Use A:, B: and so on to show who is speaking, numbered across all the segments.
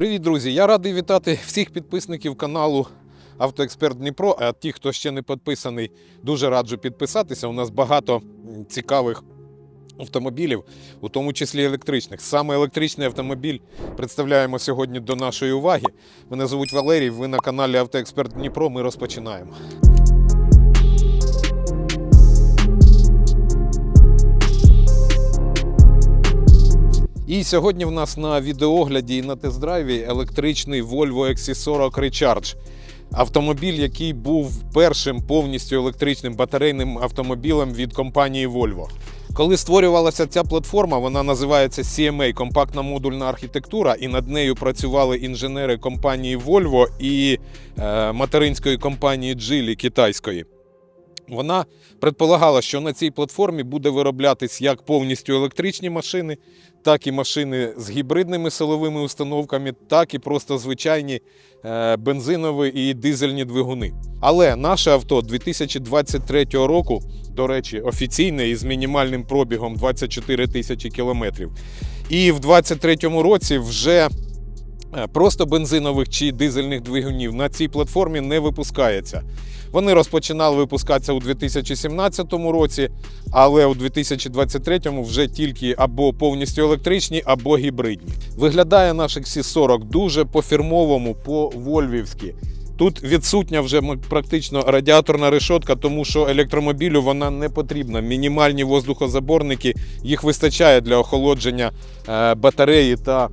A: Привіт, друзі! Я радий вітати всіх підписників каналу Автоексперт Дніпро. А ті, хто ще не підписаний, дуже раджу підписатися. У нас багато цікавих автомобілів, у тому числі електричних. Саме електричний автомобіль представляємо сьогодні до нашої уваги. Мене звуть Валерій. Ви на каналі Автоексперт Дніпро. Ми розпочинаємо. І сьогодні в нас на відеогляді і на тест-драйві електричний Volvo XC40 Recharge. Автомобіль, який був першим повністю електричним батарейним автомобілем від компанії Volvo. Коли створювалася ця платформа, вона називається CMA компактна модульна архітектура, і над нею працювали інженери компанії Volvo і е, материнської компанії Geely китайської. Вона предполагала, що на цій платформі буде вироблятись як повністю електричні машини, так і машини з гібридними силовими установками, так і просто звичайні е, бензинові і дизельні двигуни. Але наше авто 2023 року, до речі, офіційне і з мінімальним пробігом 24 тисячі кілометрів. І в 2023 році вже просто бензинових чи дизельних двигунів на цій платформі не випускається. Вони розпочинали випускатися у 2017 році, але у 2023 вже тільки або повністю електричні, або гібридні. Виглядає наш XC40 дуже по-фірмовому, по-вольвівськи. Тут відсутня вже практично радіаторна решотка, тому що електромобілю вона не потрібна. Мінімальні воздухозаборники їх вистачає для охолодження е, батареї та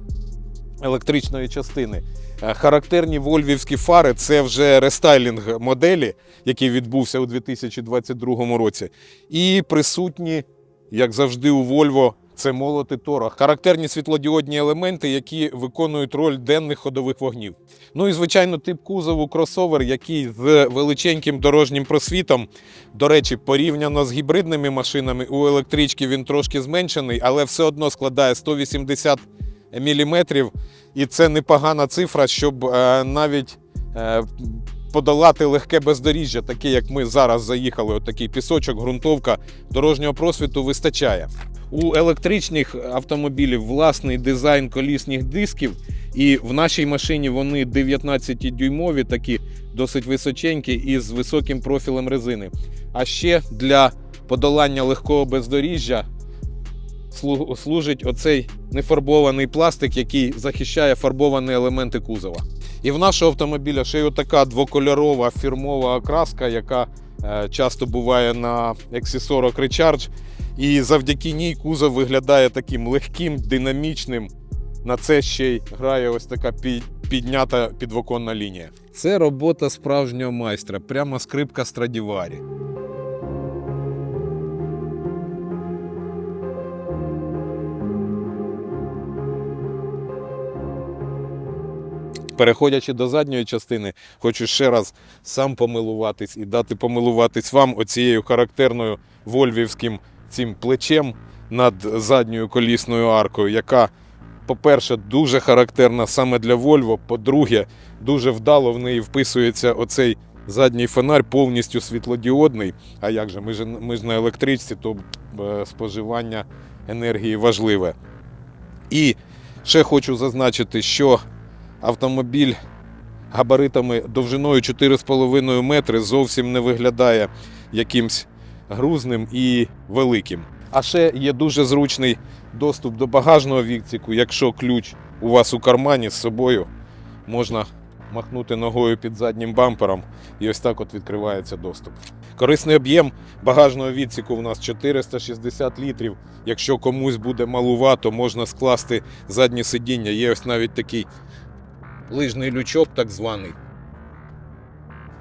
A: електричної частини. Е, Характерні вольвівські фари це вже рестайлінг моделі, який відбувся у 2022 році. І присутні, як завжди, у Volvo, це молот і торах. Характерні світлодіодні елементи, які виконують роль денних ходових вогнів. Ну і звичайно, тип кузову кросовер, який з величеньким дорожнім просвітом. До речі, порівняно з гібридними машинами, у електрички він трошки зменшений, але все одно складає 180 міліметрів. І це непогана цифра, щоб е, навіть е, подолати легке бездоріжжя, таке як ми зараз заїхали, отакий пісочок, ґрунтовка дорожнього просвіту вистачає. У електричних автомобілів власний дизайн колісних дисків, і в нашій машині вони 19-дюймові, такі досить височенькі і з високим профілем резини. А ще для подолання легкого бездоріжжя служить оцей нефарбований пластик, який захищає фарбовані елементи кузова. І в нашого автомобіля ще й така двокольорова фірмова окраска, яка е, часто буває на XC40 Recharge. І завдяки ній кузов виглядає таким легким, динамічним. На це ще й грає ось така піднята підвоконна лінія. Це робота справжнього майстра, прямо скрипка Страдіварі. Переходячи до задньої частини, хочу ще раз сам помилуватись і дати помилуватись вам оцією характерною вольвівським цим плечем над задньою колісною аркою, яка, по-перше, дуже характерна саме для Volvo. По-друге, дуже вдало в неї вписується оцей задній фонарь, повністю світлодіодний. А як же, ми ж, ми ж на електричці, то е, споживання енергії важливе. І ще хочу зазначити, що автомобіль габаритами довжиною 4,5 метри зовсім не виглядає якимсь грузним і великим. А ще є дуже зручний доступ до багажного відсіку. Якщо ключ у вас у кармані з собою, можна махнути ногою під заднім бампером і ось так от відкривається доступ. Корисний об'єм багажного відсіку у нас 460 літрів. Якщо комусь буде малувато, можна скласти заднє сидіння. Є ось навіть такий лижний лючок, так званий.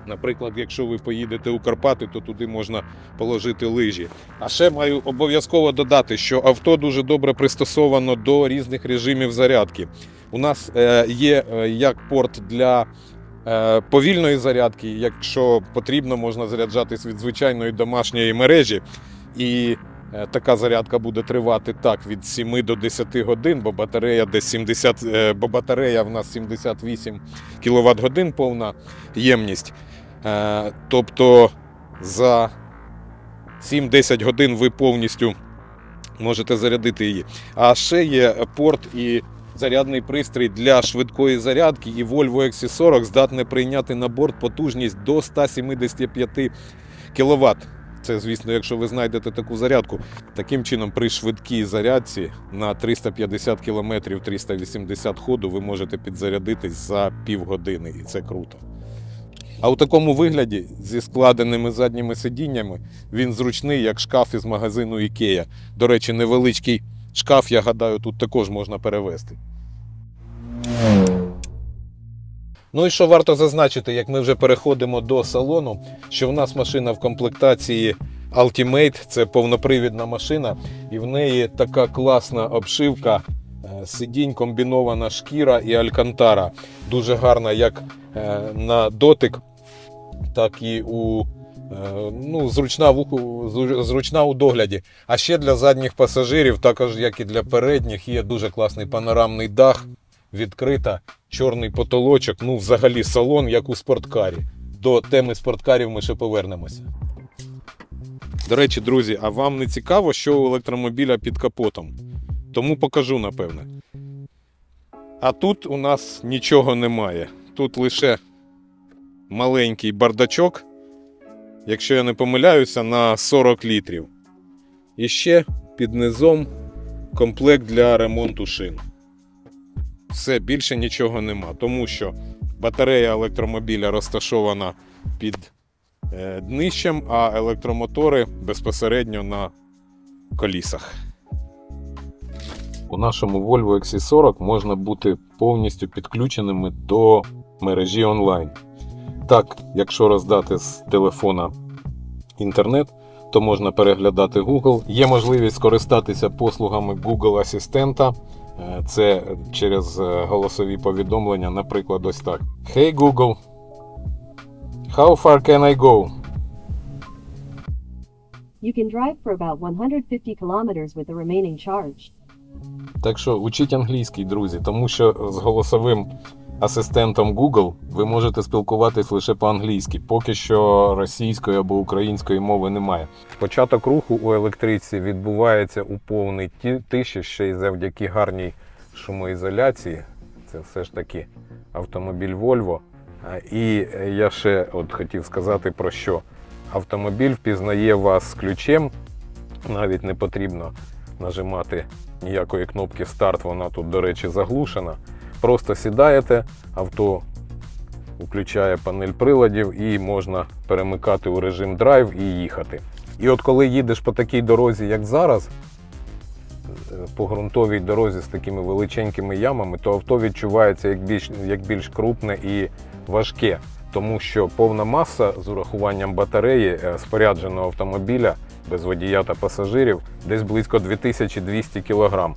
A: Наприклад, якщо ви поїдете у Карпати, то туди можна положити лижі. А ще маю обов'язково додати, що авто дуже добре пристосовано до різних режимів зарядки. У нас е, є е, як порт для е, повільної зарядки, якщо потрібно, можна заряджатись від звичайної домашньої мережі. І така зарядка буде тривати так від 7 до 10 годин, бо батарея десь 70, е, бо батарея в нас 78 кВт годин повна ємність. Е, Тобто за 7-10 годин ви повністю можете зарядити її. А ще є порт і зарядний пристрій для швидкої зарядки, і Volvo XC40 здатне прийняти на борт потужність до 175 кВт. Це, звісно, якщо ви знайдете таку зарядку. Таким чином, при швидкій зарядці на 350 км 380 ходу ви можете підзарядитись за півгодини, і це круто. А у такому вигляді зі складеними задніми сидіннями він зручний, як шкаф із магазину Ікея. До речі, невеличкий шкаф, я гадаю, тут також можна перевезти. Ну і що варто зазначити, як ми вже переходимо до салону, що в нас машина в комплектації Ultimate, це повнопривідна машина, і в неї така класна обшивка е, сидінь, комбінована шкіра і алькантара. Дуже гарна як е, на дотик, так і у е, ну, зручна, в зручна у догляді. А ще для задніх пасажирів, також як і для передніх, є дуже класний панорамний дах, відкрита, чорний потолочок. Ну, взагалі, салон, як у спорткарі. До теми спорткарів ми ще повернемося. До речі, друзі, а вам не цікаво, що у електромобіля під капотом? Тому покажу, напевне. А тут у нас нічого немає. Тут лише маленький бардачок, якщо я не помиляюся, на 40 літрів. І ще під низом комплект для ремонту шин. Все, більше нічого нема, тому що батарея електромобіля розташована під е, днищем, а електромотори безпосередньо на колісах. У нашому Volvo XC40 можна бути повністю підключеними до мережі онлайн. Так, якщо роздати з телефона інтернет, то можна переглядати Google. Є можливість скористатися послугами Google Асистента. Це через е, голосові повідомлення, наприклад, ось так. Hey Google, how far can I go?
B: You can drive for about 150 kilometers with the remaining charge.
A: Так що учіть англійський, друзі, тому що з голосовим асистентом Google ви можете спілкуватись лише по-англійськи. Поки що російської або української мови немає. Початок руху у електриці відбувається у повній тиші, ще й завдяки гарній шумоізоляції. Це все ж таки автомобіль Volvo. І е, я ще от хотів сказати про що. Автомобіль впізнає вас ключем, навіть не потрібно нажимати ніякої кнопки старт, вона тут, до речі, заглушена. Просто сідаєте, авто включає панель приладів і можна перемикати у режим драйв і їхати. І от коли їдеш по такій дорозі, як зараз, е, по ґрунтовій дорозі з такими величенькими ямами, то авто відчувається як більш, як більш крупне і важке. Тому що повна маса з урахуванням батареї е, спорядженого автомобіля без водія та пасажирів десь близько 2200 кг.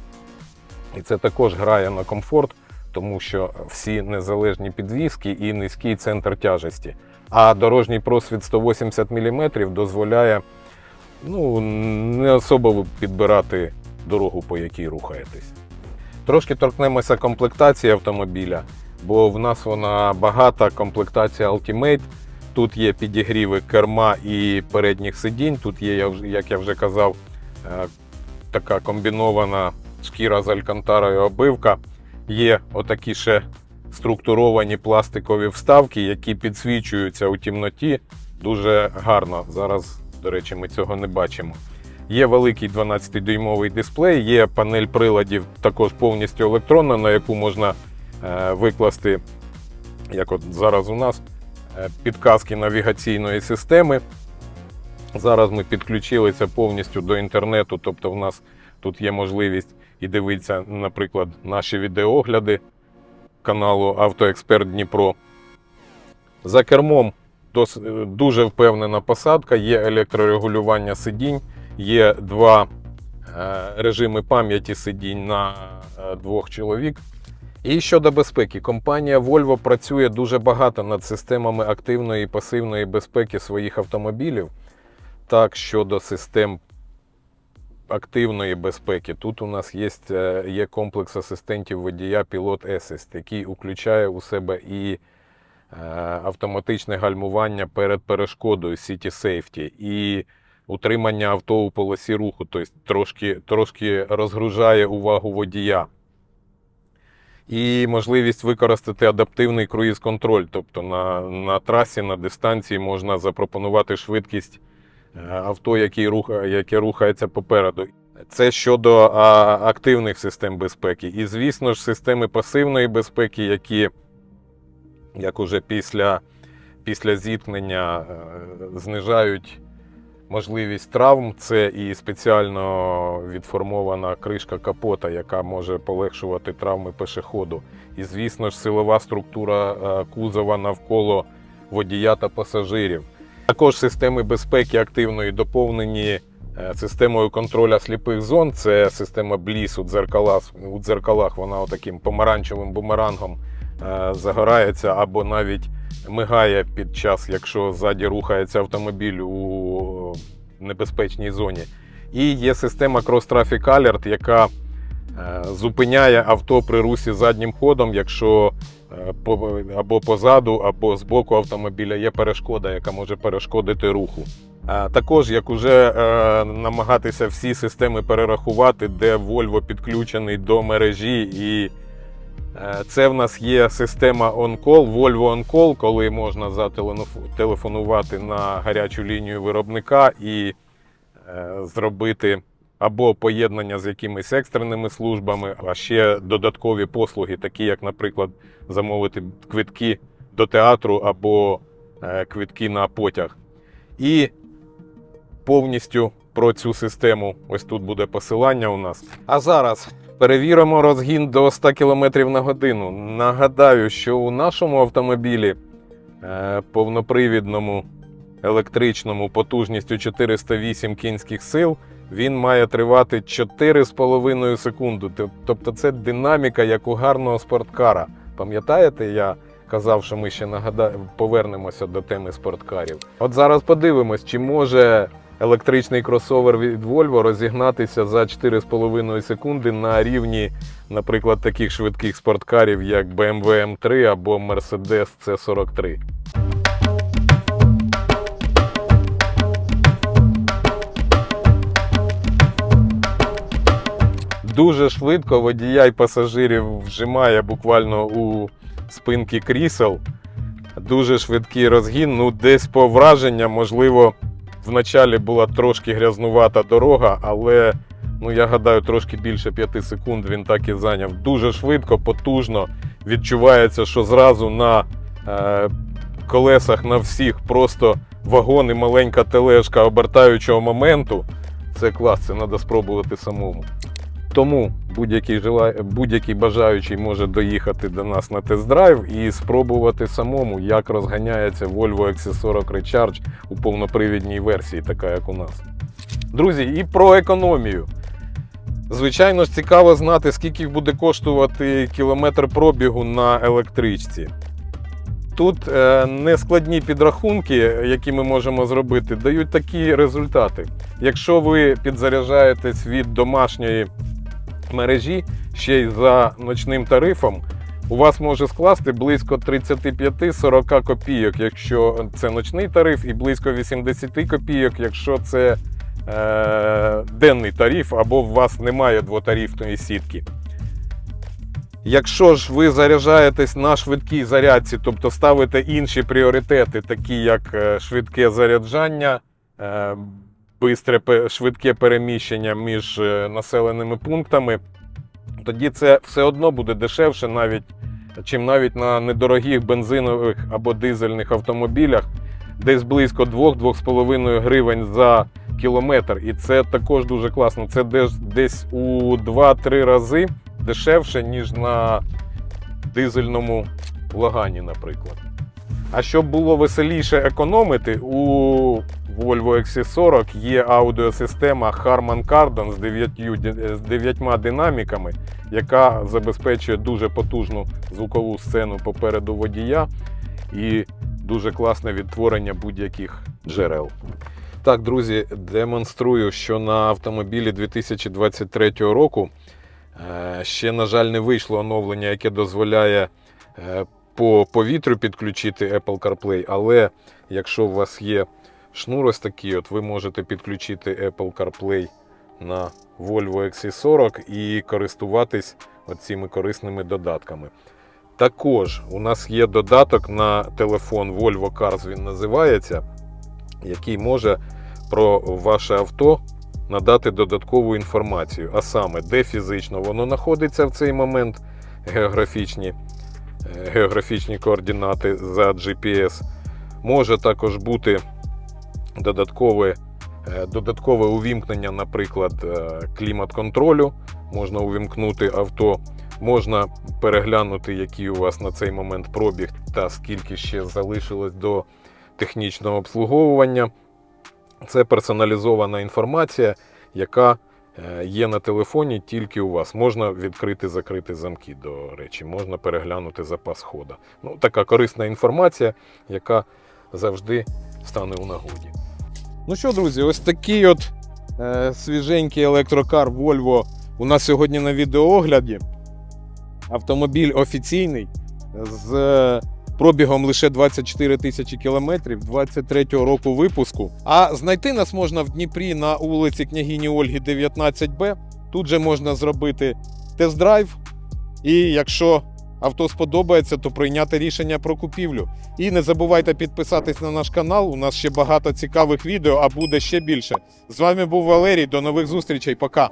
A: І це також грає на комфорт, тому що всі незалежні підвіски і низький центр тяжесті. А дорожній просвіт 180 мм дозволяє ну, не особо підбирати дорогу, по якій рухаєтесь. Трошки торкнемося комплектації автомобіля, бо в нас вона багата комплектація Ultimate. Тут є підігріви керма і передніх сидінь. Тут є, як я вже казав, е, така комбінована шкіра з алькантарою обивка. Є отакі ще структуровані пластикові вставки, які підсвічуються у тімноті дуже гарно. Зараз, до речі, ми цього не бачимо. Є великий 12-дюймовий дисплей, є панель приладів також повністю електронна, на яку можна е, викласти, як от зараз у нас, е, підказки навігаційної системи. Зараз ми підключилися повністю до інтернету, тобто в нас тут є можливість і дивитися, наприклад, наші відеогляди каналу Автоексперт Дніпро. За кермом дуже впевнена посадка, є електрорегулювання сидінь, є два е, режими пам'яті сидінь на е, двох чоловік. І щодо безпеки, компанія Volvo працює дуже багато над системами активної і пасивної безпеки своїх автомобілів. Так, щодо систем активної безпеки, тут у нас є, е, є комплекс асистентів водія Pilot Assist, який включає у себе і е, автоматичне гальмування перед перешкодою City Safety, і утримання авто у полосі руху, тобто трошки, трошки розгружає увагу водія. і можливість використати адаптивний круїз-контроль. Тобто на, на трасі, на дистанції можна запропонувати швидкість авто, який руха- яке рухається попереду. Це щодо активних систем безпеки. І, звісно ж, системи пасивної безпеки, які, як уже після, після зіткнення, е, знижають можливість травм. Це і спеціально відформована кришка капота, яка може полегшувати травми пешеходу. І, звісно ж, силова структура е, кузова навколо водія та пасажирів. Також системи безпеки активної доповнені е, системою контроля сліпих зон. Це система BLIS у дзеркалах. У дзеркалах вона таким помаранчевим бумерангом е, загорається або навіть мигає під час, якщо ззаді рухається автомобіль у небезпечній зоні. І є система Cross Traffic Alert, яка зупиняє авто при русі заднім ходом, якщо е, або позаду, або з боку автомобіля є перешкода, яка може перешкодити руху. А Також, як уже е, намагатися всі системи перерахувати, де Volvo підключений до мережі, і е, це в нас є система on-call, Volvo on-call, коли можна зателефонувати на гарячу лінію виробника і е, зробити або поєднання з якимись екстреними службами, а ще додаткові послуги, такі як, наприклад, замовити квитки до театру або е, квитки на потяг. І повністю про цю систему. Ось тут буде посилання у нас. А зараз перевіримо розгін до 100 км на годину. Нагадаю, що у нашому автомобілі е, повнопривідному електричному потужністю 408 кінських сил. Він має тривати 4,5 секунди. Тобто це динаміка, як у гарного спорткара. Пам'ятаєте, я казав, що ми ще нагада... повернемося до теми спорткарів. От зараз подивимось, чи може електричний кросовер від Volvo розігнатися за 4,5 секунди на рівні, наприклад, таких швидких спорткарів, як BMW M3 або Mercedes C43. Дуже швидко водія й пасажирів вжимає буквально у спинки крісел. Дуже швидкий розгін. Ну, десь по враженням, можливо, вначалі була трошки грязнувата дорога, але ну, я гадаю, трошки більше 5 секунд він так і зайняв. Дуже швидко, потужно. Відчувається, що зразу на е, колесах на всіх просто вагон і маленька тележка обертаючого моменту. Це клас, це треба спробувати самому. Тому будь-який, будь-який бажаючий може доїхати до нас на тест-драйв і спробувати самому, як розганяється Volvo XC40 Recharge у повнопривідній версії, така як у нас. Друзі, і про економію. Звичайно ж, цікаво знати, скільки буде коштувати кілометр пробігу на електричці. Тут е, нескладні підрахунки, які ми можемо зробити, дають такі результати. Якщо ви підзаряджаєтесь від домашньої мережі ще й за ночним тарифом, у вас може скласти близько 35-40 копійок, якщо це ночний тариф, і близько 80 копійок, якщо це е, денний тариф, або у вас немає двотарифної сітки. Якщо ж ви заряджаєтесь на швидкій зарядці, тобто ставите інші пріоритети, такі як е, швидке заряджання, е, бистре, швидке переміщення між е, населеними пунктами, тоді це все одно буде дешевше, навіть чим навіть на недорогих бензинових або дизельних автомобілях, десь близько 2-2,5 гривень за кілометр. І це також дуже класно. Це десь у 2-3 рази дешевше, ніж на дизельному лагані, наприклад. А щоб було веселіше економити, у Volvo XC40 є аудіосистема Harman Kardon з 9, з 9 динаміками, яка забезпечує дуже потужну звукову сцену попереду водія і дуже класне відтворення будь-яких джерел. Так, друзі, демонструю, що на автомобілі 2023 року е, ще, на жаль, не вийшло оновлення, яке дозволяє е, по повітрю підключити Apple CarPlay, але якщо у вас є шнур ось такий, от ви можете підключити Apple CarPlay на Volvo XC40 і користуватись оціми корисними додатками. Також у нас є додаток на телефон Volvo Cars, він називається, який може про ваше авто надати додаткову інформацію, а саме, де фізично воно знаходиться в цей момент, географічні, географічні координати за GPS. Може також бути додаткове, е, додаткове увімкнення, наприклад, е, клімат-контролю. Можна увімкнути авто, можна переглянути, який у вас на цей момент пробіг та скільки ще залишилось до технічного обслуговування. Це персоналізована інформація, яка е, є на телефоні тільки у вас. Можна відкрити закрити замки, до речі, можна переглянути запас хода. Ну, така корисна інформація, яка завжди стане у нагоді. Ну що, друзі, ось такий от е, свіженький електрокар Volvo у нас сьогодні на відеоогляді. Автомобіль офіційний з е, пробігом лише 24 тисячі кілометрів 23-го року випуску. А знайти нас можна в Дніпрі на вулиці княгині Ольги 19Б. Тут же можна зробити тест-драйв. І якщо авто сподобається, то прийняти рішення про купівлю. І не забувайте підписатись на наш канал. У нас ще багато цікавих відео, а буде ще більше. З вами був Валерій. До нових зустрічей. Пока.